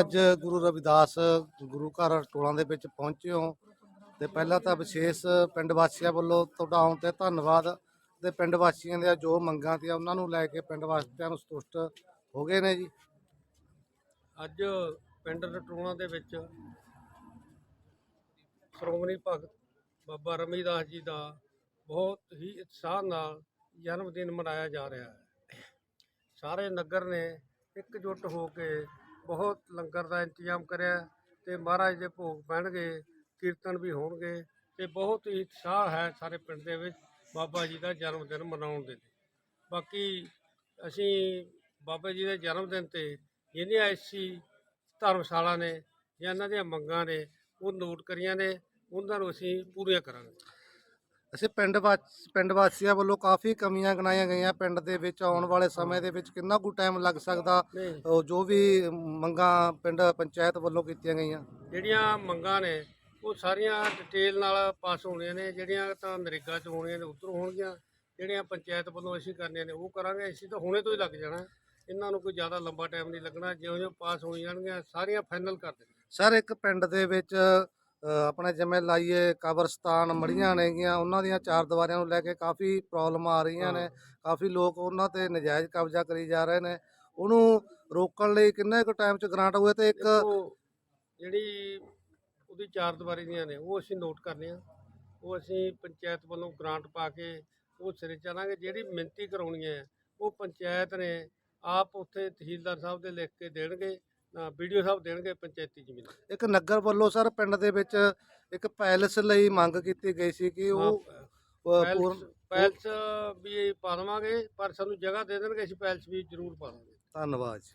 ਅੱਜ ਗੁਰੂ ਰਵਿਦਾਸ ਗੁਰੂ ਘਰ ਟੋਲਾਂ ਦੇ ਵਿੱਚ ਪਹੁੰਚੇ ਹੋ ਤੇ ਪਹਿਲਾਂ ਤਾਂ ਵਿਸ਼ੇਸ਼ ਪਿੰਡ ਵਾਸੀਆਂ ਵੱਲੋਂ ਤੁਹਾਡਾ ਆਉਣ ਤੇ ਧੰਨਵਾਦ ਤੇ ਪਿੰਡ ਵਾਸੀਆਂ ਦੀਆਂ ਜੋ ਮੰਗਾਂ ਤੇ ਉਹਨਾਂ ਨੂੰ ਲੈ ਕੇ ਪਿੰਡ ਵਾਸੀਆਂ ਨੂੰ ਸੰਤੁਸ਼ਟ ਹੋ ਗਏ ਨੇ ਜੀ। ਅੱਜ ਪਿੰਡ ਰਟੂਣਾ ਦੇ ਵਿੱਚ ਸ਼੍ਰੋਮਣੀ ਭਗਤ ਬਾਬਾ ਰਮੀਦਾਸ ਜੀ ਦਾ ਬਹੁਤ ਹੀ ਉਤਸ਼ਾਹ ਨਾਲ ਜਨਮ ਦਿਨ ਮਨਾਇਆ ਜਾ ਰਿਹਾ ਹੈ। ਸਾਰੇ ਨਗਰ ਨੇ ਇਕਜੁੱਟ ਹੋ ਕੇ ਬਹੁਤ ਲੰਗਰ ਦਾ ਇੰਤਜ਼ਾਮ ਕਰਿਆ ਤੇ ਮਹਾਰਾਜ ਦੇ ਭੋਗ ਪੈਣਗੇ ਕੀਰਤਨ ਵੀ ਹੋਣਗੇ ਤੇ ਬਹੁਤ ਹੀ ਉਤਸ਼ਾਹ ਹੈ ਸਾਰੇ ਪਿੰਡ ਦੇ ਵਿੱਚ ਬਾਬਾ ਜੀ ਦਾ ਜਨਮ ਦਿਨ ਮਨਾਉਣ ਦੇ ਲਈ। ਬਾਕੀ ਅਸੀਂ ਬਾਬਾ ਜੀ ਦੇ ਜਨਮ ਦਿਨ ਤੇ ਜਿਹੜੀਆਂ ਐਸੀ ਧਰਮਸ਼ਾਲਾ ਨੇ ਜਾਂ ਇਹਨਾਂ ਦੀਆਂ ਮੰਗਾਂ ਨੇ, ਉਹ ਨੋਟ ਕਰੀਆਂ ਨੇ, ਉਹਨਾਂ ਨੂੰ ਅਸੀਂ ਪੂਰੀਆਂ ਕਰਾਂਗੇ। ਅਸੀਂ ਪਿੰਡ ਵਾਸ ਪਿੰਡ ਵਾਸੀਆਂ ਵੱਲੋਂ ਕਾਫੀ ਕਮੀਆਂ ਗਣਾਈਆਂ ਗਈਆਂ ਪਿੰਡ ਦੇ ਵਿੱਚ ਆਉਣ ਵਾਲੇ ਸਮੇਂ ਦੇ ਵਿੱਚ ਕਿੰਨਾ ਕੁ ਟਾਈਮ ਲੱਗ ਸਕਦਾ ਉਹ ਜੋ ਵੀ ਮੰਗਾਂ ਪਿੰਡ ਪੰਚਾਇਤ ਵੱਲੋਂ ਕੀਤੀਆਂ ਗਈਆਂ। ਜਿਹੜੀਆਂ ਮੰਗਾਂ ਨੇ ਉਹ ਸਾਰੀਆਂ ਡਿਟੇਲ ਨਾਲ ਪਾਸ ਹੋਣੀਆਂ ਨੇ ਜਿਹੜੀਆਂ ਤਾਂ ਨਰੇਗਾ 'ਚ ਹੋਣੀਆਂ ਨੇ ਉੱਧਰ ਹੋਣਗੀਆਂ। ਜਿਹੜੀਆਂ ਪੰਚਾਇਤ ਵੱਲੋਂ ਅਸੀਂ ਕਰਨੀਆਂ ਨੇ ਉਹ ਕਰਾਂਗੇ। ਅਸੀਂ ਤਾਂ ਹੁਣੇ ਤੋਂ ਹੀ ਲੱਗ ਜਾਣਾ। ਇਹਨਾਂ ਨੂੰ ਕੋਈ ਜ਼ਿਆਦਾ ਲੰਬਾ ਟਾਈਮ ਨਹੀਂ ਲੱਗਣਾ। ਜਿਉਂ ਜਿਉਂ ਪਾਸ ਹੋਈ ਜਾਣਗੀਆਂ ਸਾਰੀਆਂ ਫਾਈਨਲ ਕਰ ਦੇਣਗੇ ਸਰ ਇੱਕ ਪਿੰਡ ਦੇ ਵਿੱਚ ਆਪਣੇ ਜਿਵੇਂ ਲਾਈਏ ਕਬਰਸਤਾਨ ਮੜੀਆਂ ਨੇਗੀਆਂ ਉਹਨਾਂ ਦੀਆਂ ਚਾਰ ਦੀਵਾਰੀਆਂ ਨੂੰ ਲੈ ਕੇ ਕਾਫੀ ਪ੍ਰੋਬਲਮ ਆ ਰਹੀਆਂ ਨੇ। ਕਾਫੀ ਲੋਕ ਉਹਨਾਂ ਤੇ ਨਜਾਇਜ਼ ਕਬਜ਼ਾ ਕਰੀ ਜਾ ਰਹੇ ਨੇ। ਉਹਨੂੰ ਰੋਕਣ ਲਈ ਕਿੰਨੇ ਕੁ ਟਾਈਮ ਚ ਗ੍ਰਾਂਟ ਹੋਏ ਤੇ ਇੱਕ ਜਿਹੜੀ ਉਹਦੀ ਚਾਰ ਦੀਵਾਰੀ ਦੀਆਂ ਨੇ ਉਹ ਅਸੀਂ ਨੋਟ ਕਰਨੇ ਆ ਉਹ ਅਸੀਂ ਪੰਚਾਇਤ ਵੱਲੋਂ ਗ੍ਰਾਂਟ ਪਾ ਕੇ ਉਹ ਸਿਰੇ ਚਾਲਾਂਗੇ ਜਿਹੜੀ ਮਿਹਨਤੀ ਕਰਾਉਣੀ ਹੈ ਉਹ ਪੰਚਾਇਤ ਨੇ ਆਪ ਉੱਥੇ ਤਹਿਸੀਲਦਾਰ ਸਾਹਿਬ ਦੇ ਲਿਖ ਕੇ ਦੇਣਗੇ। ਵੀਡੀਓ ਸਾਹਿਬ ਦੇਣਗੇ ਪੰਚਾਇਤੀ ਜ਼ਮੀਨ। ਇੱਕ ਨਗਰ ਵੱਲੋਂ ਸਰ ਪਿੰਡ ਦੇ ਵਿੱਚ ਇੱਕ ਪੈਲਸ ਲਈ ਮੰਗ ਕੀਤੀ ਗਈ ਸੀ ਕਿ ਉਹ ਪੂਰਨ ਪੈਲਸ ਵੀ ਪਾ ਦੇਵਾਂਗੇ ਪਰ ਸਾਨੂੰ ਜਗ੍ਹਾ ਦੇ ਦੇਣਗੇ ਅਸੀਂ ਪੈਲਸ ਵੀ ਜ਼ਰੂਰ ਪਾ ਦਾਂਗੇ ਧੰਨਵਾਦ ਜੀ।